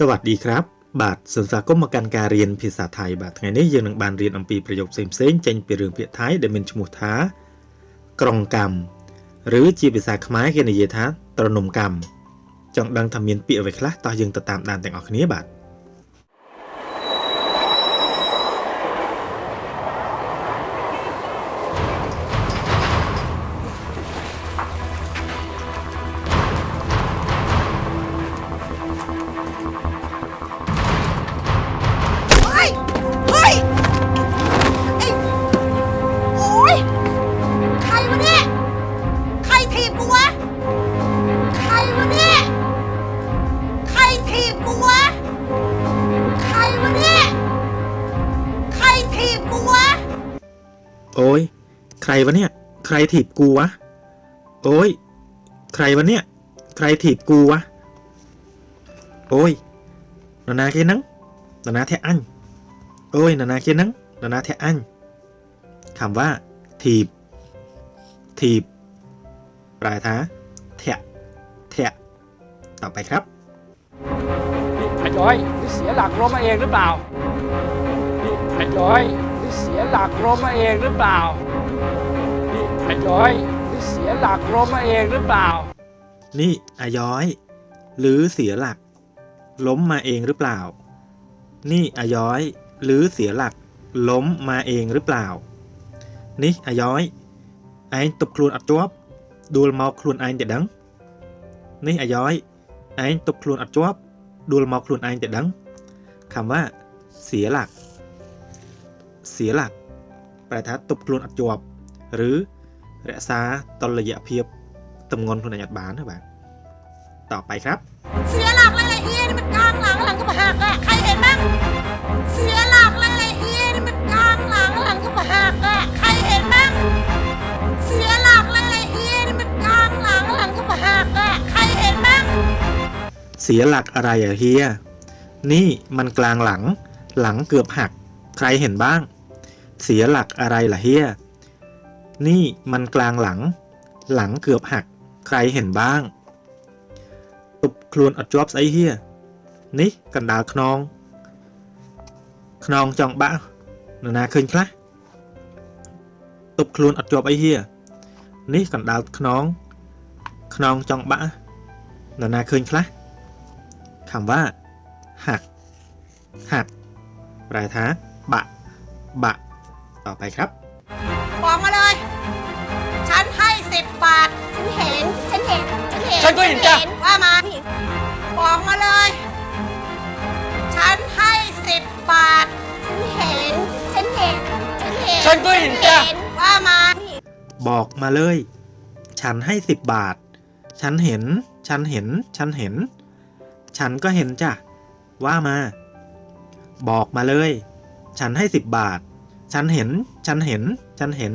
สวัสดีครับ បាទសន្សាគមន៍មកកាន់ការរៀនភាសាថៃបាទថ្ងៃនេះយើងនឹងបានរៀនអំពីប្រយោគផ្សេងៗចេញពីរឿងភាគថៃដែលមានឈ្មោះថា ក្រុងកម្មឬជាភាសាខ្មែរគេនិយាយថាត្រនំកម្មចង់ដឹងថាមានពាក្យអ្វីខ្លះតោះយើងទៅតាមដានទាំងអស់គ្នាបាទ ครวะเนี่ย ใครถีบกูวะ โอ้ย ใครวะเนี่ย ใครถีบกูวะ โอ้ย นานาแค่นั้นนานาแทอันโอ้ย นานาแค่นั้นนานาแทอันคำว่า ถีบ ถีบ ปลายท้าแทะแทะต่อไปครับนี่ขย้อยนี่เสียหลักล้มมาเองหรือเปล่านี่ขย้อยนี่เสียหลักล้มมาเองหรือเปล่า อาย้อยนี่เสียหลักล้มมาเองหรือเปล่า นี่อาย้อย หรือเสียหลัก ล้มมาเองหรือเปล่า นี่อาย้อย หรือเสียหลัก ล้มมาเองหรือเปล่า นี่อาย้อยไอ้ตบครูนอัดจวบดูลมอครูนไอ้เด็ดดัง นี่อาย้อยไอ้ตบครูนอัดจวบดูลมอครูนไอ้เด็ดดังคำว่า เสียหลัก เสียหลัก แปลทัดตบครูนอัดจวบหรือ รักษาตลอดระยะเพียบตำงอนคนหยัดบานนะบ้างต่อไปครับ เสียหลักเลยเลยเฮียนี่มันกลางหลังหลังก็หักอะใครเห็นบ้างเสียหลักเลยเลยเฮียนี่มันกลางหลังหลังก็หักอะใครเห็นบ้างเสียหลักเลยเลยเฮียนี่มันกลางหลังหลังก็หักอะใครเห็นบ้างเสียหลักอะไรอะเฮียนี่มันกลางหลัง หลังเกือบหัก ใครเห็นบ้าง เสียหลักอะไรล่ะเฮีย นี่มันกลางหลัง หลังเกือบหัก ใครเห็นบ้าง ตุบคลวนអត់ជាប់ស្អីហៀនេះកណ្ដាលខ្នង ខ្នងចង់បាក់នរណាឃើញខ្លះតុបខ្លួនអត់ជាប់អីហៀនេះកណ្ដាលខ្នង ខ្នងចង់បាក់នរណាឃើញខ្លះ คำว่า หัก หัก แปลថាบะ บะ ต่อไปครับ บอกมาเลย ฉันให้สิบบ าทฉันเห็น ฉันเห็น ฉันเห็นฉันก็เห็นจ้ะ ว่ามาบอกมาเลย ฉันให้สิบบาท ฉันเห็น ฉันเห็น ฉันเห็นฉันก็เห็นจ้ะ ว่ามาบอกมาเลย ฉันให้สิบบาท ฉันเห็น ฉันเห็น ฉันเห็น ฉันก็เห็นจ้ะ ว่ามา บอกมาเลย ฉันให้สิบบาท ฉันเห็น ฉันเห็น ฉันเห็น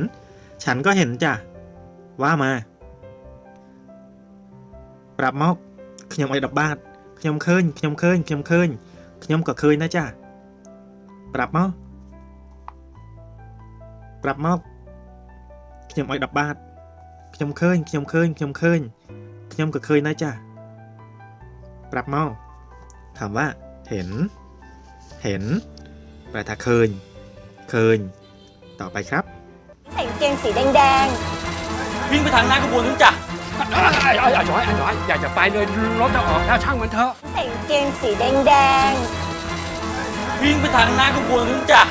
ฉันก็เห็นจ้ะ ว่ามา ប្រាប់មកខ្ញុំឲ្យ10បាតខ្ញុំឃើញខ្ញុំឃើញខ្ញុំឃើញខ្ញុំក៏ឃើញដែរចាប្រាប់មកប្រាប់មក ខ្ញុំឲ្យ10បាតខ្ញុំឃើញខ្ញុំឃើញខ្ញុំឃើញខ្ញុំក៏ឃើញដែរចាប្រាប់មកคำว่า เห็น เห็น แปลថាឃើញឃើញ ต่อไปครับ ใส่กางเกงสีแดง วิ่งไปทางหน้าขบวนนู้นจ้ะไอ้ไอ้ไอ้ไอ้ย้อยไอ้ย้อยอยากจะไปเลยรถจะออกแล้วช่างมันเถอะๆใส่กางเกงสีแดงวิ่งไปทางหน้าขบวนนู้นจ้ะ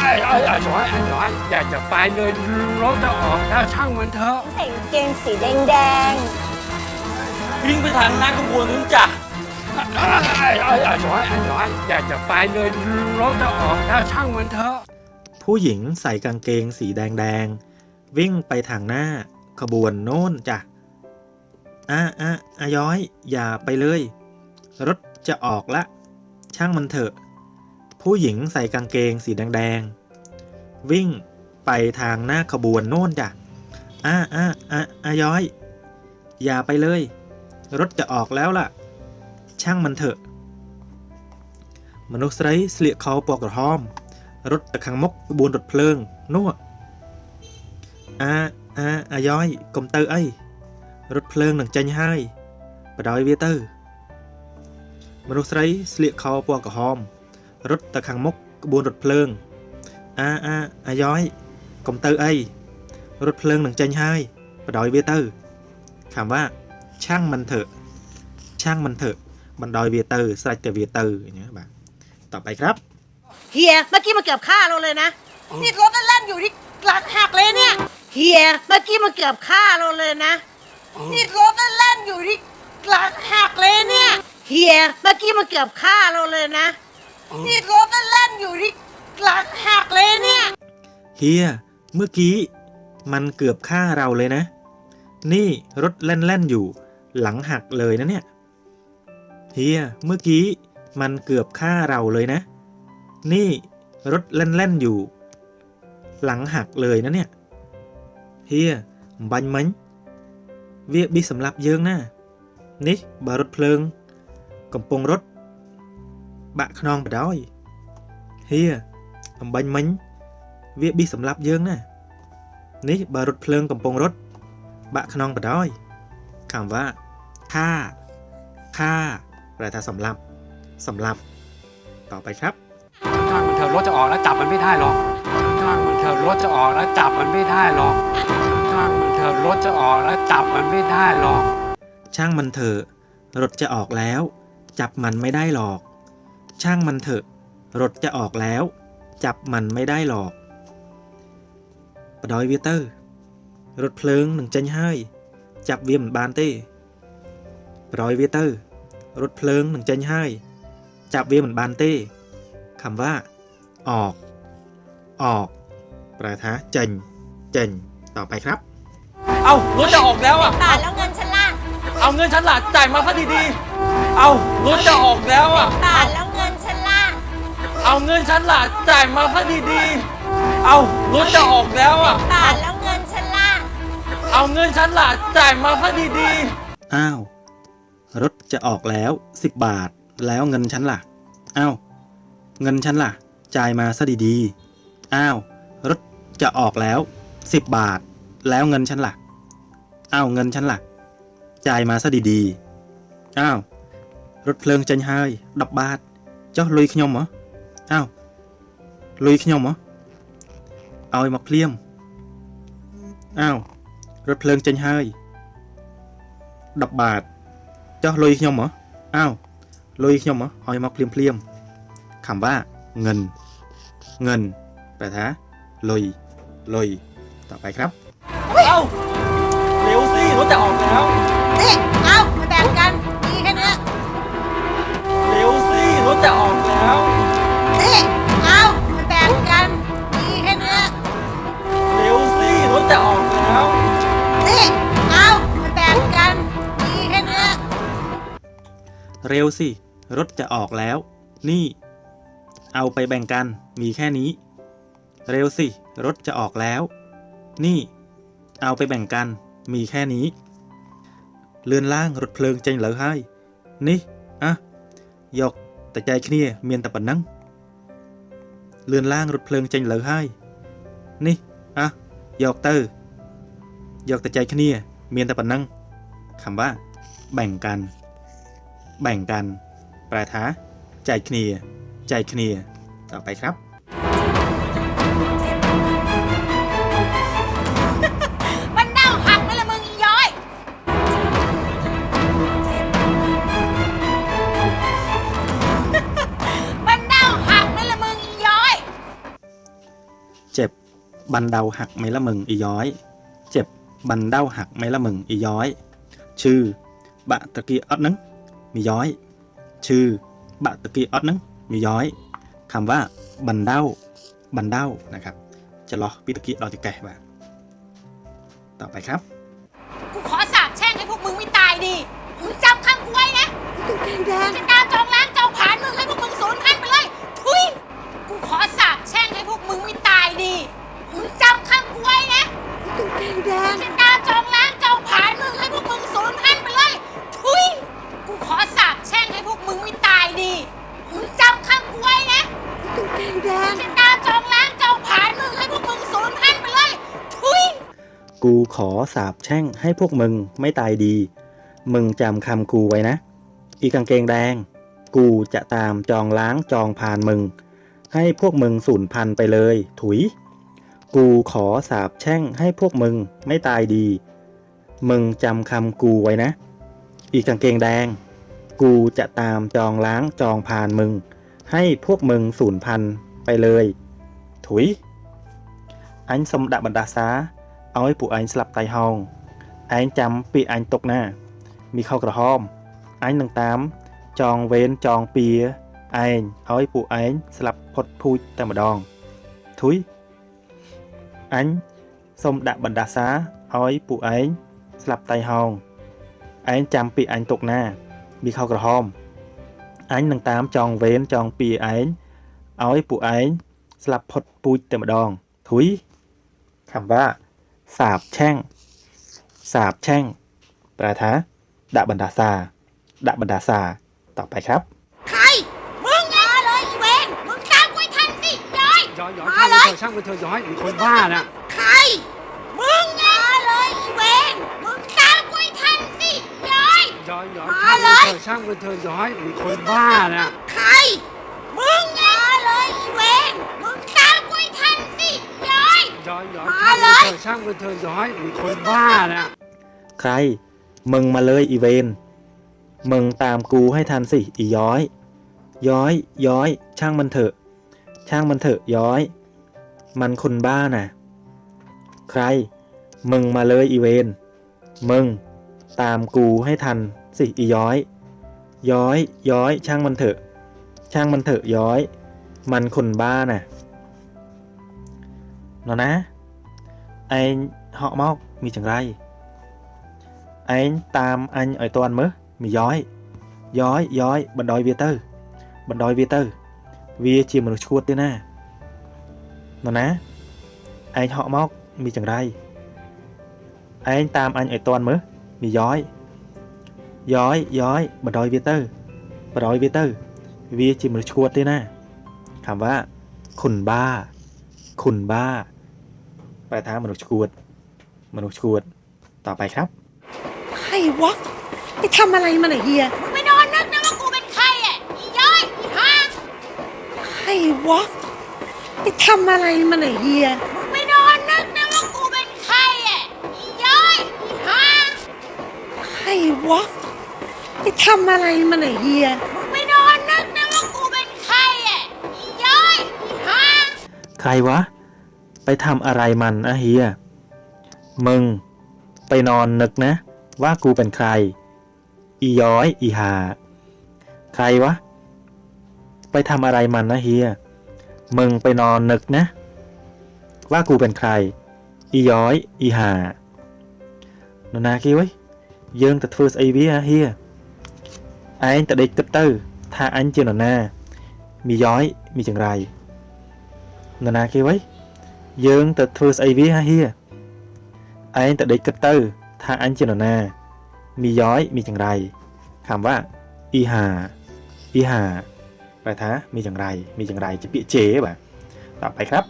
ไอ้ไอ้ไอ้ไอ้ย้อยไอ้ย้อยอยากจะไปเลยรถจะออกแล้วช่างมันเถอะๆใส่กางเกงสีแดงวิ่งไปทางหน้าขบวนนู้นจ้ะไอ้ไอ้ไอ้ย้อยไอ้ย้อยอยากจะไปเลยรถจะออกแล้วช่างมันเถอะผู้หญิงใส่กางเกงสีแดงแดงๆ วิ่งไปทางหน้า ขบวนโน้นจ้ะอะอะอาย้อย อย่าไปเลย รถจะออกละ ช่างมันเถอะ ผู้หญิงใส่กางเกงสีแดงๆ วิ่งไปทางหน้าขบวนโน้นจ้ะอะอะอะอาย้อย อย่าไปเลย รถจะออกแล้วล่ะ ช่างมันเถอะ มนุษย์ไรเสียเขาปอกกระห้อม รถตะขังมกขบวนรถเพลิงนู่ว អាអាអាយ៉យកុំទៅអីរថភ្លើងនឹងចេញហើយបដ ாய்វាទៅ មនុស្សស្រីស្លៀកខោពណ៌ក្រហម រត់ទៅខាងមុខក្បួនរថភ្លើងអាអាអាយ៉យកុំទៅអីរថភ្លើងនឹងចេញហើយបដ ாய் វាទៅខំว่าช่างมันเถอะช่างมันเถอะបណ្ដោយវាទៅស្រេចតែវាទៅអញ្ចឹងបាទต่อไปครับ เฮียเมื่อกี้มันเกือบฆ่าเราเลยนะ นี่รถแล่นๆอยู่ที่กลางหักเลยเนี่ย เฮียเมื่อกี้มันเกือบฆ่าเราเลยนะ นี่รถแล่นๆอยู่ที่กลางหักเลยเนี่ยเฮียเมื่อกี้มันเกือบฆ่าเราเลยนะ นี่รถแล่นๆอยู่ที่กลางหักเลยเนี่ยเฮียเมื่อกี้มันเกือบฆ่าเราเลยนะ นี่รถแล่นๆอยู่ หลังหักเลยนะเนี่ยเฮียเมื่อกี้มันเกือบฆ่าเราเลยนะ นี่รถแล่นๆอยู่ หลังหักเลยนะเนี่ย เฮียបាញ់មិញវាប៊ីសម្រាប់យើងណានេះបើរថភ្លើង កំពុងរត់បាក់ខ្នងបដ ாய் เฮียអំបញ្ញមិញ វាប៊ីសម្រាប់យើងណានេះបើរថភ្លើងកំពុងរត់បាក់ខ្នងបដ ாய் คำว่าฆ่าฆ่าแปลថាសម្លាប់សម្លាប់ต่อไปครับ ช่างมันเถอะรถจะออกแล้วจับมันไม่ได้หรอกช่างมันเถอะรถจะออกแล้วจับมันไม่ได้หรอกช่างมันเ ถอะรถจะออกแล้วจับมันไม่ได้หรอก ช่างมันเถอะรถจะออกแล้ว จับมันไม่ได้หรอก ช่างมันเถอะรถจะออกแล้ว จับมันไม่ได้หรอกបដ ாய் វាទៅរថភ្លើងនឹងចេញហើយ ចាប់វាមិនបានទេបដ ாய் វាទៅរថភ្លើងនឹងចេញហើយ ចាប់វាមិនបានទេคำว่า ออก ออก แปลថាចេញចេញต่อไปครับ เอารถจะออกแล้วอะ บาทแล้วเงินฉันล่ะเอาเงินฉันล่ะจ่ายมาซะดีๆ เอารถจะออกแล้วอะ บาทแล้วเงินฉันล่ะเอาเงินฉันล่ะจ่ายมาซะดีๆ เอารถจะออกแล้วอะ บาทแล้วเงินฉันล่ะเอาเงินฉันล่ะจ่ายมาซะดีอ้าว รถจะออกแล้ว10บาท แล้วเงินฉันล่ะ อ้าว เงินฉันล่ะ จ่ายมาซะดีๆ อ้าว รถจะออกแล้ว10บาท แล้วเงินฉันล่ะ อ้าว เงินฉันล่ะ จ่ายมาซะดีๆ อ้าว រថភ្លើងចេញហើយ10បាត ចុះលុយខ្ញុំហ៎อ้าวលុយខ្ញុំហ៎ឲ្យមកភ្លាមอ้าว រថភ្លើងចេញហើយ10បាត ចុះលុយខ្ញុំហ៎อ้าวលុយខ្ញុំហ៎ឲ្យមកភ្លាមភ្លាមคำว่า เงิน เงิน แปลថាលុយលុយต่อไปครับ ๆ เอา เร็วสิรถจะออกแล้ว นี่เอามาแบ่งกันดีแค่เนี้ยเร็วสิรถจะออกแล้ว นี่เอามาแบ่งกันดีแค่เนี้ยเร็วสิรถจะออกแล้ว นี่เอามาแบ่งกันดีแค่เนี้ยเร็วสิ รถจะออกแล้ว นี่ เอาไปแบ่งกัน มีแค่นี้ เร็วสิ รถจะออกแล้ว นี่ เอาไปแบ่งกัน มีแค่นี้ เลื่อนล่างរថភ្លើងចេញលើហើយ នេះอ่ะយកតែចែកគ្នាមានតែប៉ុណ្ណឹងលឿនឡាងរថភ្លើងចេញលើហើយ នេះอ่ะយកទៅ យកតែចែកគ្នាមានតែប៉ុណ្ណឹងคำว่า แบ่งกัน แบ่งกัน แปลថាចែកគ្នាចែកគ្នា ต่อไปครับ บันเดาหักไหมละมึงอีย้อย เจ็บบันเดาหักไหมละมึงอีย้อย ชื่อบะตะกี้ออดนึงมีย้อย ชื่อบะตะกี้ออดนึงมีย้อยคำว่าบันเดาบันเดานะครับ จะรอปิตะกี้รอติแกะมาต่อไปครับกูขอสาบแช่งให้พวกมึงไม่ตายดีมึงจำคำกูไว้นะตุ๊กแดงแดงจะตามจ ให้พวกมึงไม่ตายดี มึงจำคำกูไว้นะ อีกางเกงแดง กูจะตามจองล้างจองพานมึง ให้พวกมึงสูญพันธุ์ไปเลย ถุย กูขอสาบแช่งให้พวกมึงไม่ตายดี มึงจำคำกูไว้นะ อีกกางเกงแดง กูจะตามจองล้างจองพานมึง ให้พวกมึงสูญพันธุ์ไปเลย ถุย អញសុំដាក់បណ្ដាសាឲ្យពួកឯងស្លាប់តៃហោង ឯងចាំពាក្យអញຕົកណា មីខោក្រហមអញនឹងតាម ចងវេនចងពៀឯងហើយពួកឯងស្លាប់ផុតភូចតែម្ដងធុយអញសូមដាក់បណ្ដាសាឲ្យពួកឯងស្លាប់តៃហោងឯងចាំពាក្យអញຕົកណាមីខោក្រហមអញនឹងតាមចងវេនចងពៀឯងឲ្យពួកឯងស្លាប់ផុតពូជតែម្ដងធុយខំវ៉ាសាបឆាំង สาบแช่งประทะดะบันดาซาดะบันดาซา ต่อไปครับ ใคร มึงมาเลยอีเวนมึงตามกูทันสิย้อยย้อยย้อยมาช่เลยช่างมันเธอย้อยมีคนบ้านะใคร มึงมาเลยอีเวนมึงตามกูทันสิย้อย ย้อยย้อมาเลย ช่างมัเถอเถอย้อยมีคนบ้านะใคร มึงมาเลยอีเวนมึงตามกูทันสิย้อย ย้อยย้อมาเลย ช่างมัเถอเถอย้อยมีคนบ้านะ ใคร มึงมาเลยอีเวน มึงตามกูให้ทันสิอีย้อย ย้อย ย้อย ช่างมันเถอะ ช่างมันเถอะย้อย มันคนบ้าน่ะ ใคร มึงมาเลยอีเวน มึง ตามกูให้ทันสิอีย้อย ย้อย ย้อย ช่างมันเถอะ ช่างมันเถอะย้อย มันคนบ้าน่ะ nó ná anh họ móc mi chẳng ray anh tam anh ở toàn mớ mi giói giói giói bật đòi việt tư bật đòi việt tư vì chỉ một chuột thế nè nó ná anh họ móc mi chẳng ray anh tam anh ở toàn mớ mi giói giói giói bật đòi việt tư bật đòi việt tư vì chỉ một chuột thế nè คำว่าคุณบ้า คุณบ้า แปลท้ามนุษย์ชวด มนุษย์ชวด ต่อไปครับ ใคร วะ ไปทำอะไรมันอะเฮียมึงไม่นอนนึกนะว่ากูเป็นใครอะอีย้อยอีห่าใครวะ ไปทำอะไรมันอะเฮียมึงไม่นอนนึกนะว่ากูเป็นใครอะอีย้อยอีห่าใครวะ ไปทำอะไรมันอะเฮียมึงไม่นอนนึกนะว่ากูเป็นใครอะอีย้อยอีห่าใครวะ ไปทำอะไรมันอะเฮียมึง ไปนอนนึกนะ ว่ากูเป็นใคร อีย้อย อีหา ใครวะ ไปทำอะไรมันนะเฮีย มึงไปนอนนึกนะ ว่ากูเป็นใคร อีย้อย อีหา នរណាគេវ៉ៃយើងទៅធ្វើស្អីវាហ៎ហៀឯងទៅដេកគិតទៅថាអញជានរណាមីយ៉យមីចង្រៃនរណាគេវ៉ៃយើងទៅធ្វើស្អីវាហ៎ហៀឯងទៅដេកគិតទៅ ทาอันเจโนนามีย้อยมีอย่างไรคำว่าอีหาอีหาไปทะมีอย่างไร มีอย่างไรจะเปียเจ๋บ่ต่อไปครับ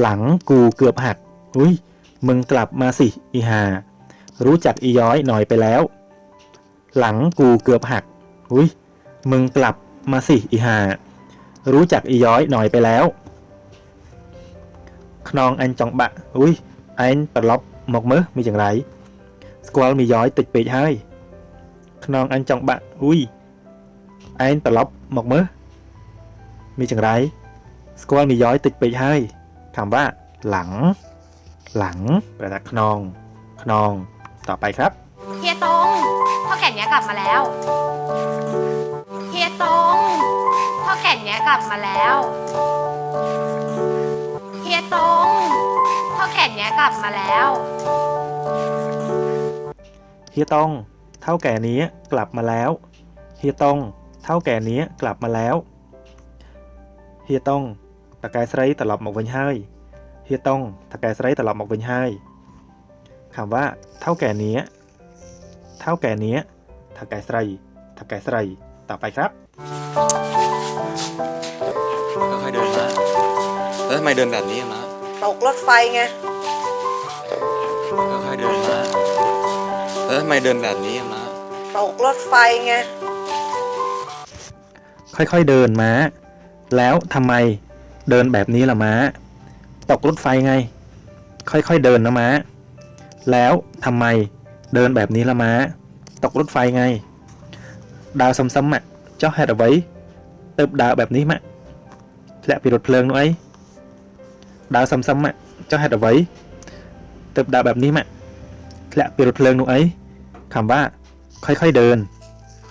หลังกูเกือบหัก อุ้ย มึงกลับมาสิ อีหา รู้จักอีย้อยหน่อยไปแล้ว หลังกูเกือบหัก อุ้ย มึงกลับมาสิ อีหา รู้จักอีย้อยหน่อยไปแล้ว ขนองอันจองบะ อุ้ยอันปลอบหมกมือมีอย่างไร สควอลมีย้อยติดปีกให้ ขนองอันจองบะ อุ้ยอันปลอบหมกมือมีอย่างไร สควอลมีย้อยติดปีกให้ คำว่า หลัง หลังแปลว่าขนอง ขนอง ต่อไปครับ เฮียตงเท่าแก่เนี้ยกลับมาแล้ว เฮียตงเท่าแก่เนี้ยกลับมาแล้ว เฮียตงเท่าแก่เนี้ยกลับมาแล้ว เฮียตงเท่าแก่นี้กลับมาแล้ว เฮียตงเท่าแก่นี้กลับมาแล้ว เฮียตง តកែស្រីត្រឡប់មកវិញហើយเฮียตงតកែស្រីត្រឡប់មកវិញហើយคำว่า เท่าแก่นี้ เ เท่าแก่เนี้ยถ้าแก่ใส่ถ้าแก่ใส่ต่อไปครับ ค่อยๆเดินมาแล้วทำไมเดินแบบนี้อะมา ตกรถไฟไง ค่อยๆเดินมาแล้วทำไมเดินแบบนี้อะมา ตกรถไฟไง ค่อยๆเดินม้า แล้วทำไม เดินแบบนี้ละม้า ตกรถไฟไง ค่อยๆเดินนะม้า แล้วทำไมเดินแบบนี้ละม้า ตกรถไฟไง ดาวซ้ำๆอะเจ้าแฮดเอาไว้เติบดาวแบบนี้มะและปีรถเพลิงนู้นไอ้ดาวซ้ำๆอะเจ้าแฮดเอาไว้เติบดาวแบบนี้มะและปีรถเพลิงนู้นไอ้คำว่า ค่อยๆเดิน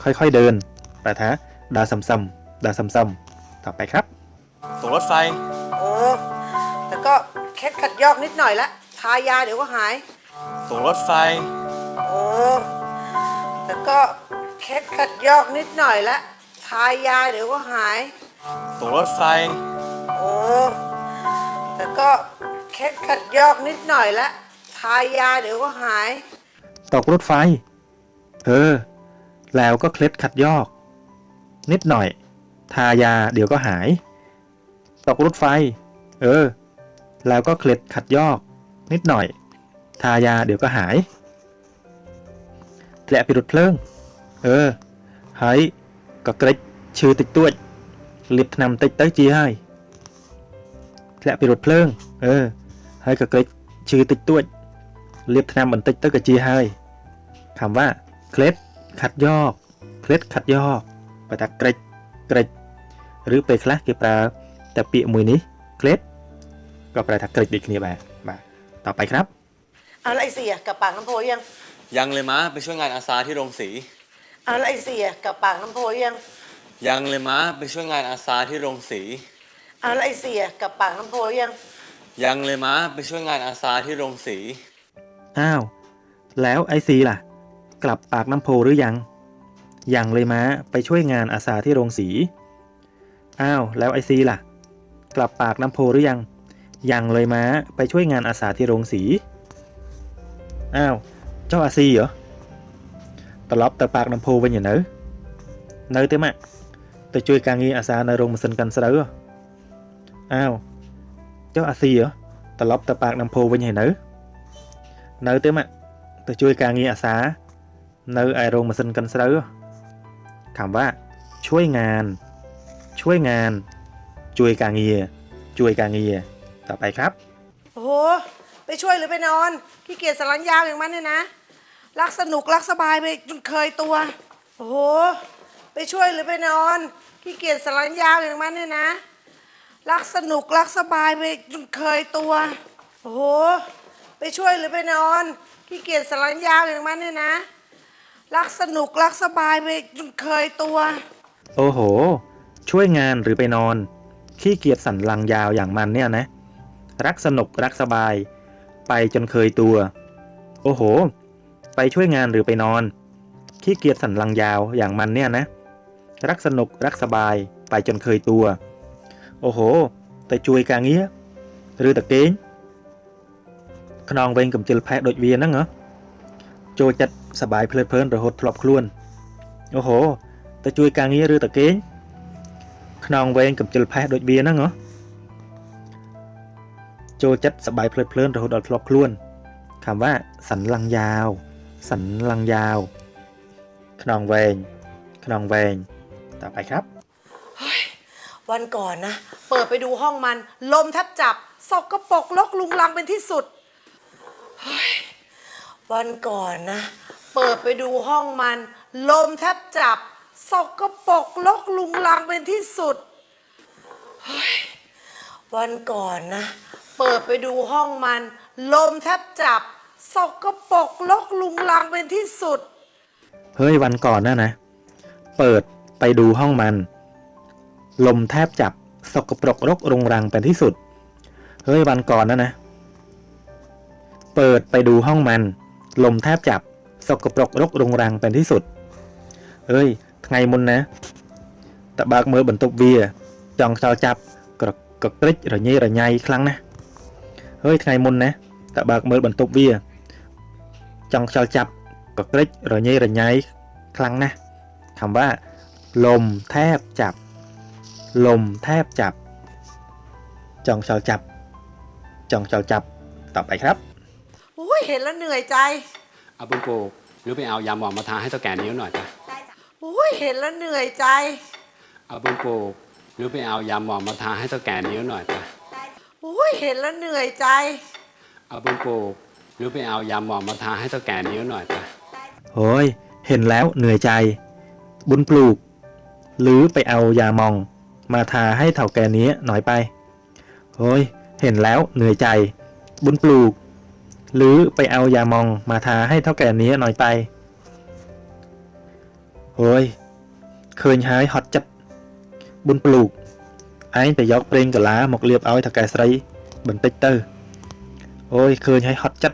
ค่อยๆเดินแปลท้าดาวซ้ำๆดาวซ้ำๆต่อไปครับ ตกรถไฟ เออ แต่ก็เคล็ดขัดยอกนิดหน่อยละทายาเดี๋ยวก็หายตกรถไฟ เออ แต่ก็เคล็ดขัดยอกนิดหน่อยละทายาเดี๋ยวก็หายตกรถไฟ เออ แต่ก็เคล็ดขัดยอกนิดหน่อยละทายาเดี๋ยวก็หาย ตกรถไฟ เออ แล้วก็เคล็ดขัดยอก นิดหน่อย ทายาเดี๋ยวก็หาย ตกรถไฟ เออ แล้วก็เคล็ดขัดยอก นิดหน่อย ทายาเดี๋ยวก็หายและปิดรถเพลิง เออ หายก็เกร็ดชื่อติดตัวเลียบนำติดเต้ยจีให้และปิดรถเพลิง เออ หายก็เกร็ดชื่อติดตัวเลียบนำบันติดเต้ยกะจีให้คำว่าเคล็ดขัดยอก เคล็ดขัดยอกไปตาเกร็ดเกร็ดหรือไปคลาสเก็บปลา แต่เปียมือนี้เคล็ดก็แปลทักเกรดดิกนี่ไปมาต่อไปครับเอาละไอเสียกลับปากน้ำโพยังยังเลยมะไปช่วยงานอาสาที่โรงสีเอาละไอเสียกลับปากน้ำโพยังยังเลยมะไปช่วยงานอาสาที่โรงสีเอาละไอเสียกลับปากน้ำโพยังยังเลยมะไปช่วยงานอาสาที่โรงสีอ้าวแล้วไอซีล่ะ กลับปากน้ำโพหรือยัง ยังเลยมะไปช่วยงานอาสาที่โรงสีอ้าวแล้วไอซีล่ะ กลับปากน้ำโพหรือยัง ยังเลยม้าไปช่วยงานอาสาที่โรงสี อ้าว เจ้าอาซีเหรอตลบแต่ปากน้ำโพវិញយ៉ាងនៅនៅទេម៉ាក់ទៅជួយការងារអាសានៅរោងម៉ាស៊ីនកាន់ស្រូវហ៎อ้าว เจ้าអាស៊ីเหรอត្រឡប់ទៅปากน้ำโพវិញហើយនៅ នៅទេម៉ាក់ទៅជួយការងារអាសា នៅឯរោងម៉ាស៊ីនកិនស្រូវคำว่า ช่วยงาน จุยกางเงียจุยกางเงียต่อไปครับ โอ้โห ไปช่วยหรือไปนอนขี้เกียจสลันยาวอย่างมันเนี่ยนะ รักสนุกรักสบายไปจนเคยตัว โอ้โห ไปช่วยหรือไปนอนขี้เกียจสลันยาวอย่างมันเนี่ยนะ รักสนุกรักสบายไปจนเคยตัว โอ้โห ไปช่วยหรือไปนอนขี้เกียจสลันยาวอย่างมันเนี่ยนะ รักสนุกรักสบายไปจนเคยตัว โอ้โห ช่วยงานหรือไปนอน ขี้เกียจสันหลังยาวอย่างมันเนี่ยนะ รักสนุกรักสบาย ไปจนเคยตัว โอ้โห ไปช่วยงานหรือไปนอน ขี้เกียจสันหลังยาวอย่างมันเนี่ยนะ รักสนุกรักสบาย ไปจนเคยตัว โอ้โห តែជួយការងារឬតែគេងខ្នងវែងកំជិលផែដូចវាហ្នឹងហ៎ចូលចិត្តសบายភ្លើតភ្លើនរហូតធ្លាប់ខ្លួន អូហូទៅជួយការងារឬតាគេង ขนองเวงกับจุลแพ้โดยเบียนั่งเหรอโจจัดสบายเพลินเพลินระหดอดคลอกคล้วนคำว่าสันลังยาว สันลังยาว ขนองเวงขนองเวงต่อไปครับ วันก่อนนะ เปิดไปดูห้องมัน ลมแทบจับสกปรกลกลุงลังเป็นที่สุด วันก่อนนะ เปิดไปดูห้องมัน ลมแทบจับ สกปรกลกลุงลังเป็นที่สุดเฮ้ยวันก่อนนะ เปิดไปดูห้องมัน ลมแทบจับสกปรกลกลุงลังเป็นที่สุด เฮ้ยวันก่อนนะนะ เปิดไปดูห้องมัน ลมแทบจับสกปรกรกรุงรังเป็นที่สุด เฮ้ยวันก่อนนะนะ เปิดไปดูห้องมัน ลมแทบจับสกปรกรกรุงรังเป็นที่สุด เฮ้ย ថ្ងៃមុនណាតើបើកមើលបន្ទប់វាចង់ខ្យល់ចាប់ក្រកក្រិចរញ៉េរញ៉ៃខ្លាំងណាស់เฮ้ยថ្ងៃមុនណាតើបើកមើលបន្ទប់វាចង់ខ្យល់ចាប់ ก็กริกระเยระไยครั้งนะคำว่า ลมแทบจับ ลมแทบจับ จองเชาจับ จองเชาจับ ต่อไปครับ อุ้ยเห็นแล้วเหนื่อยใจ เอาบุญปลูกหรือไปเอายาหมองมาทาให้เท่าแก่นิ้วหน่อยจ้ะ อุ้ยเห็นแล้วเหนื่อยใจ เอาบุญปลูกหรือไปเอายาหมองมาทาให้เท่าแก่นิ้วหน่อยจ้ะอุ้ยเห็นแล้วเหนื่อยใจ เอาบุญปลูกหรือไปเอายาหมองมาทาให้เท่าแก่นิ้วหน่อยจ้ะโอ้ยเห็นแล้วเหนื่อยใจ บุญปลูก หรือไปเอายามอง มาทาให้เถ่าแก่นี้หน่อยไปโอ้ยเห็นแล้วเหนื่อยใจ บุญปลูก หรือไปเอายามองมาทาให้เท่าแก่นี้หน่อยไป โอ้ย เคยหายฮอตจัด บุญปลูก ไอ้ไปยกเพลงกะลาหมกเรียบเอาให้เท่าแก่สไลบันติกเตอร์โอ้ย เคยหายฮอตจัด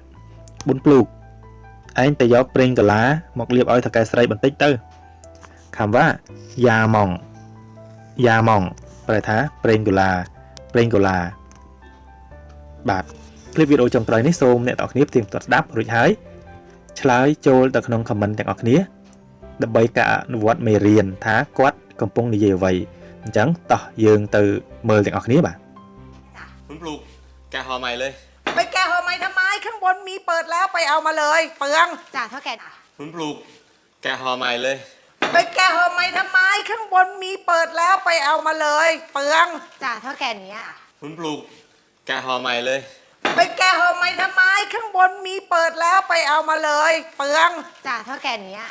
บุญปลูก ឯងទៅយកប្រេងកាឡាមកលាបឲ្យថកែស្រីបន្តិចទៅคำว่า ยาหม่อง ยาหม่องแปลថាប្រេងកូឡាប្រេងកូឡាបាទคลิปវីដេអូចុងក្រោយនេះសូមអ្នកទាំងអស់គ្នាផ្ទៀងផ្ទាត់ស្ដាប់រួចហើយឆ្លើយចូលទៅក្នុង comment ទាំងអស់គ្នា ដើម្បីការអនុវត្តមេរៀនថាគាត់កំពុងនិយាយអ្វីអញ្ចឹងតោះយើងទៅមើលទាំងអស់គ្នាបាទ คุณปลูก แกะห่อใหม่เลย ไปแก้หอไหมทำไม ข้างบนมีเปิดแล้วไปเอามาเลย เปลือง จ้ะเท่าแก่ คุณปลูก แกะห่อใหม่เลย ไปแก้หอไหมทำไม ข้างบนมีเปิดแล้วไปเอามาเลย เปลือง จ้ะเท่าแก่เนี้ย คุณปลูก แกะห่อใหม่เลย ไปแก้หอไหมทำไม ข้างบนมีเปิดแล้วไปเอามาเลย เปลือง จ้ะเท่าแก่เนี้ย